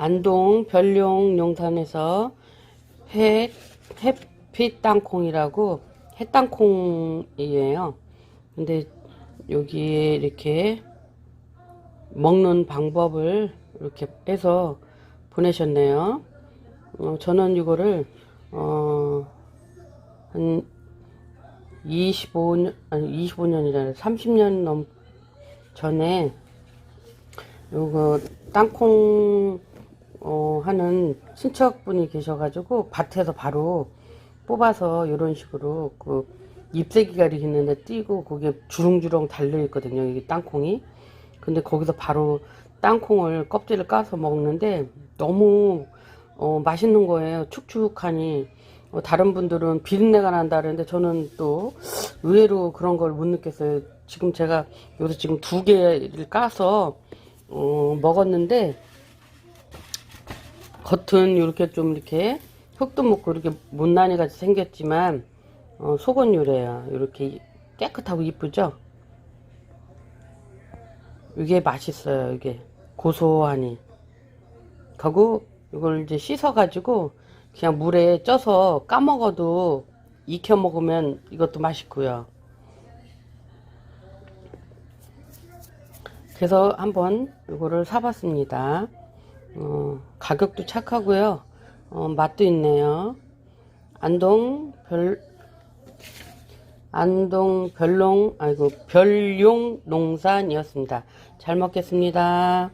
안동 별룡 용산에서 해, 햇빛 땅콩이라고 햇땅콩이에요. 근데 여기에 이렇게 먹는 방법을 이렇게 해서 보내셨네요. 어, 저는 이거를, 어, 한 25년, 아니 25년이라 30년 넘 전에 요거 땅콩 어, 하는 친척분이 계셔가지고 밭에서 바로 뽑아서 이런 식으로 그 잎새기가 이렇게 있는데 띄고 거기에 주렁주렁 달려 있거든요. 이게 땅콩이. 근데 거기서 바로 땅콩을 껍질을 까서 먹는데 너무 어, 맛있는 거예요. 축축하니 어, 다른 분들은 비린내가 난다 그러는데 저는 또 의외로 그런 걸 못 느꼈어요. 지금 제가 여기서 지금 두 개를 까서 어, 먹었는데 겉은 이렇게 좀 이렇게 흙도 묻고 이렇게 못난이 같이 생겼지만 어, 속은 요래요. 이렇게 깨끗하고 이쁘죠? 이게 맛있어요. 이게 고소하니. 하고 이걸 이제 씻어 가지고 그냥 물에 쪄서 까먹어도 익혀 먹으면 이것도 맛있고요. 그래서 한번 이거를 사봤습니다. 어, 가격도 착하고요. 어, 맛도 있네요. 안동 별 안동 별롱 아이고 별용 농산이었습니다. 잘 먹겠습니다.